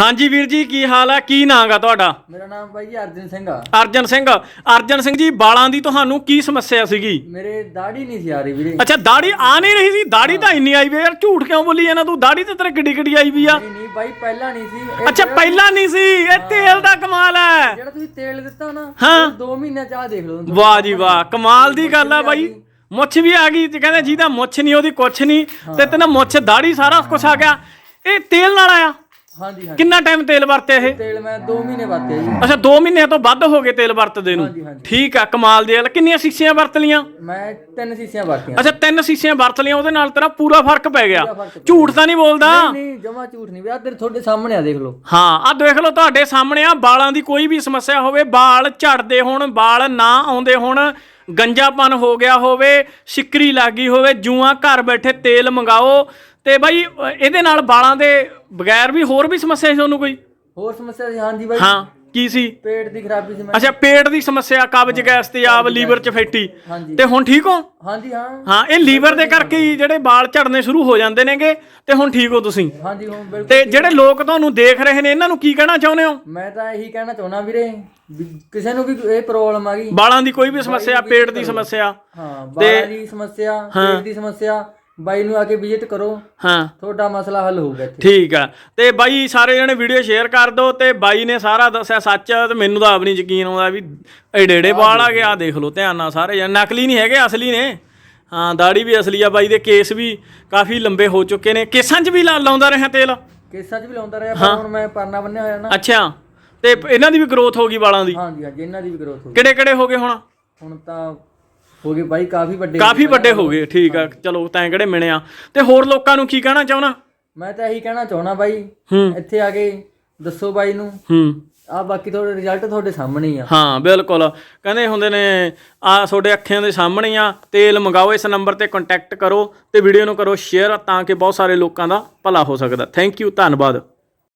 ਹਾਂਜੀ ਵੀਰ ਜੀ ਕੀ ਹਾਲ ਹੈ ਕੀ ਨਾਂ ਗਾ ਤੁਹਾਡਾ? ਮੇਰਾ ਨਾਮ ਬਾਈ ਜੀ ਅਰਜਨ ਸਿੰਘ ਆ। ਅਰਜਨ ਸਿੰਘ। ਅਰਜਨ ਸਿੰਘ ਜੀ ਬਾਲਾਂ ਦੀ ਤੁਹਾਨੂੰ ਕੀ ਸਮੱਸਿਆ ਸੀਗੀ? ਮੇਰੇ ਦਾੜੀ ਨਹੀਂ ਸੀ ਆ ਰਹੀ ਵੀਰੇ। ਅੱਛਾ ਦਾੜੀ ਆ ਨਹੀਂ ਰਹੀ ਸੀ? ਦਾੜੀ ਤਾਂ ਇੰਨੀ ਆਈ ਵੀ ਆ ਯਾਰ ਝੂਠ ਕਿਉਂ ਬੋਲੀ ਇਹਨਾਂ ਤੂੰ? ਦਾੜੀ ਤੇ ਤੇਰੇ ਕਿੱਡੀ ਕਿੱਡੀ ਆਈ ਵੀ ਆ। ਨਹੀਂ ਨਹੀਂ ਬਾਈ ਪਹਿਲਾਂ ਨਹੀਂ ਸੀ। ਇਹ ਅੱਛਾ ਜਿਹੜਾ- ਪਹਿਲਾਂ ਨਹੀਂ ਸੀ? ਇਹ ਤੇਲ ਦਾ ਕਮਾਲ ਹੈ। ਜਿਹੜਾ ਤੁਸੀਂ ਤੇਲ ਦਿੱਤਾ ਨਾ ਹਾਂ। 2 ਮਹੀਨਿਆਂ ਚ ਆ ਦੇਖ ਲਓ ਵਾਹ ਜੀ ਵਾਹ ਕਮਾਲ ਦੀ ਗੱਲ ਆ ਬਾਈ। ਮੁੱਛ ਵੀ ਆ ਗਈ ਤੇ ਕਹਿੰਦੇ ਜਿਹਦਾ ਮੁੱਛ ਨਹੀਂ ਉਹਦੀ ਕੁਛ ਨਹੀਂ। ਤੇ ਤੇਨਾ ਮੁੱਛ ਦਾੜੀ ਸਾਰਾ ਕੁਛ ਆ ਗਿਆ। ਇਹ ਤੇਲ ਨਾਲ ਆਇਆ। ਹਾਂਜੀ ਹਾਂਜੀ। ਕਿੰਨਾ ਟਾਈਮ ਤੇਲ ਵਰਤਿਆ ਇਹ? ਤੇਲ ਮੈਂ 2 ਮਹੀਨੇ ਵਰਤੇ ਜੀ। ਅੱਛਾ 2 ਮਹੀਨਿਆਂ ਤੋਂ ਵੱਧ ਹੋ ਗਏ ਤੇਲ ਵਰਤਦੇ ਨੂੰ? ਹਾਂਜੀ। ਠੀਕ ਆ ਕਮਾਲ ਦੀ ਗੱਲ ਕਿੰਨੀਆਂ ਸੀਸੀਆਂ ਵਰਤ ਲੀਆਂ ਮੈਂ ਤਿੰਨ ਸੀਸੀਆਂ ਵਰਤੀਆਂ। ਅੱਛਾ ਤਿੰਨ ਸੀਸੀਆਂ ਵਰਤ ਲੀਆਂ ਉਹਦੇ ਨਾਲ ਤੇਰਾ ਪੂਰਾ ਫ਼ਰਕ ਪੈ ਗਿਆ। ਪੂਰਾ ਫ਼ਰਕ ਪਿਆ। ਝੂਠ ਤਾਂ ਨਹੀਂ ਬੋਲਦਾ। ਨਹੀਂ ਨਹੀਂ ਜਮਾ ਝੂਠ ਨਹੀਂ। ਵੀ ਆ ਤੇਰੇ ਤੁਹਾਡੇ ਸਾਹਮਣੇ ਆ ਦੇਖ ਲਓ। ਹਾਂ ਆ ਦੇਖ ਲਓ ਤੁਹਾਡੇ ਸਾਹਮਣੇ ਆ ਬਾਲਾਂ ਦੀ ਕੋਈ ਵੀ ਸਮੱਸਿਆ ਹੋਵੇ ਬਾਲ ਝੜਦੇ ਹੋਣ ਬਾਲ ਨਾ ਆਉਂਦੇ ਹੋਣ ਗੰਜਾਪਨ ਹੋ ਗਿਆ ਹੋਵੇ ਸਿੱਕਰੀ ਲੱਗੀ ਹੋਵੇ ਜੂਆਂ ਘਰ ਬੈਠੇ ਤੇਲ ਮੰਗਾਓ ਤੇ ਬਾਈ ਇਹਦੇ ਨਾਲ ਬਾਲਾਂ ਦੇ ਬਗੈਰ ਵੀ ਹੋਰ ਵੀ ਸਮੱਸਿਆ ਸੀ ਤੁਹਾਨੂੰ ਕੋਈ? ਹੋਰ ਸਮੱਸਿਆ ਸੀ ਹਾਂਜੀ ਬਾਈ। ਹਾਂ ਕੀ ਸੀ? ਪੇਟ ਦੀ ਖਰਾਬੀ ਸੀ ਮੈਂ ਅੱਛਾ ਪੇਟ ਦੀ ਸਮੱਸਿਆ ਕਬਜ਼ ਗੈਸ ਤੇਜ਼ਾਬ ਲੀਵਰ ਚ ਫੈਟੀ। ਤੇ ਹੁਣ ਠੀਕ ਹੋ? ਹਾਂਜੀ ਹਾਂ। ਹਾਂ ਇਹ ਲੀਵਰ ਦੇ ਕਰਕੇ ਹੀ ਜਿਹੜੇ ਵਾਲ ਝੜਨੇ ਸ਼ੁਰੂ ਹੋ ਜਾਂਦੇ ਨੇਗੇ ਤੇ ਹੁਣ ਠੀਕ ਹੋ ਤੁਸੀਂ? ਹਾਂਜੀ ਹੁਣ ਬਿਲਕੁਲ ਤੇ ਜਿਹੜੇ ਲੋਕ ਤੁਹਾਨੂੰ ਦੇਖ ਰਹੇ ਨੇ ਇਹਨਾਂ ਨੂੰ ਕੀ ਕਹਿਣਾ ਚਾਹੁੰਦੇ ਹੋ? ਮੈਂ ਤਾਂ ਇਹੀ ਕਹਿਣਾ ਚਾਹੁੰਦਾ ਵੀਰੇ ਕਿਸੇ ਨੂੰ ਵੀ ਇਹ ਪ੍ਰੋਬਲਮ ਆ ਗਈ। ਵਾਲਾਂ ਦੀ ਕੋਈ ਵੀ ਸਮੱਸਿਆ ਪੇਟ ਦੀ ਸਮੱਸਿਆ। ਹਾਂ ਬਾਲਾਂ ਦੀ ਸਮੱਸਿਆ ਪੇਟ ਦੀ ਸਮੱਸਿਆ ਬਾਈ ਨੂੰ ਆ ਕੇ ਵਿਜ਼ਿਟ ਕਰੋ। ਹਾਂ। ਤੁਹਾਡਾ ਮਸਲਾ ਹੱਲ ਹੋਊਗਾ ਇੱਥੇ। ਠੀਕ ਆ। ਤੇ ਬਾਈ ਸਾਰੇ ਜਣੇ ਵੀਡੀਓ ਸ਼ੇਅਰ ਕਰ ਦਿਓ ਤੇ ਬਾਈ ਨੇ ਸਾਰਾ ਦੱਸਿਆ ਸੱਚ ਆ ਤੇ ਮੈਨੂੰ ਤਾਂ ਆਪ ਨਹੀਂ ਯਕੀਨ ਆਉਂਦਾ ਵੀ ਏਡੇ ਏਡੇ ਵਾਲ ਆ ਗਿਆ ਦੇਖ ਲਓ ਧਿਆਨ ਨਾਲ ਸਾਰੇ ਜਣੇ। ਨਕਲੀ ਨਹੀਂ ਹੈਗੇ ਅਸਲੀ ਨੇ। ਹਾਂ ਦਾੜੀ ਵੀ ਅਸਲੀ ਆ ਬਾਈ ਦੇ ਕੇਸ ਵੀ ਕਾਫੀ ਲੰਬੇ ਹੋ ਚੁੱਕੇ ਨੇ। ਕੇਸਾਂ 'ਚ ਵੀ ਲਾ- ਲਾਉਂਦਾ ਰਿਹਾ ਤੇਲ? ਕੇਸਾਂ 'ਚ ਵੀ ਲਾਉਂਦਾ ਰਿਹਾ ਪਰ ਹੁਣ ਮੈਂ ਪਰਨਾ ਬੰਨਿਆ ਹੋਇਆ ਨਾ। ਅੱਛਾ। ਤੇ ਇਹਨਾਂ ਦੀ ਵੀ ਗਰੋਥ ਹੋ ਗਈ ਵਾਲਾਂ ਦੀ? ਹਾਂਜੀ ਹਾਂਜੀ ਇਹਨਾਂ ਦੀ ਵੀ ਗਰੋਥ ਹੋ ਗਈ। ਕਿਹੜੇ ਕਿਹੜੇ ਹੋ ਗਏ ਹੁਣ? ਹੁਣ ਤਾਂ ਹੋ ਗਏ ਬਾਈ ਕਾਫੀ ਵੱਡੇ ਕਾਫੀ ਵੱਡੇ ਹੋ ਗਏ ਠੀਕ ਆ। ਚਲੋ ਤੈਂ ਕਿਹੜੇ ਮਿਣਿਆ ਤੇ ਹੋਰ ਲੋਕਾਂ ਨੂੰ ਕੀ ਕਹਿਣਾ ਚਾਹੁੰਦਾ ਮੈਂ ਤਾਂ ਇਹੀ ਕਹਿਣਾ ਚਾਹੁੰਦਾ ਬਾਈ ਇੱਥੇ ਆ ਕੇ ਦੱਸੋ ਬਾਈ ਨੂੰ। ਹੂੰ। ਆ ਬਾਕੀ ਤੁਹਾਡੇ ਰਿਜ਼ਲਟ ਤੁਹਾਡੇ ਸਾਹਮਣੇ ਹੀ ਆ। ਹਾਂ ਬਿਲਕੁਲ। ਕਹਿੰਦੇ ਹੁੰਦੇ ਨੇ ਆ ਤੁਹਾਡੇ ਅੱਖਾਂ ਦੇ ਸਾਹਮਣੇ ਆ। ਤੇਲ ਮੰਗਾਓ ਇਸ ਨੰਬਰ ਤੇ ਕੰਟੈਕਟ ਕਰੋ ਤੇ ਵੀਡੀਓ ਨੂੰ ਕਰੋ ਸ਼ੇਅਰ ਤਾਂ ਕਿ ਬਹੁਤ ਸਾਰੇ ਲੋਕਾਂ ਦਾ ਭਲਾ ਹੋ ਸਕਦਾ। ਥੈਂਕ ਯੂ ਧੰਨਵਾਦ।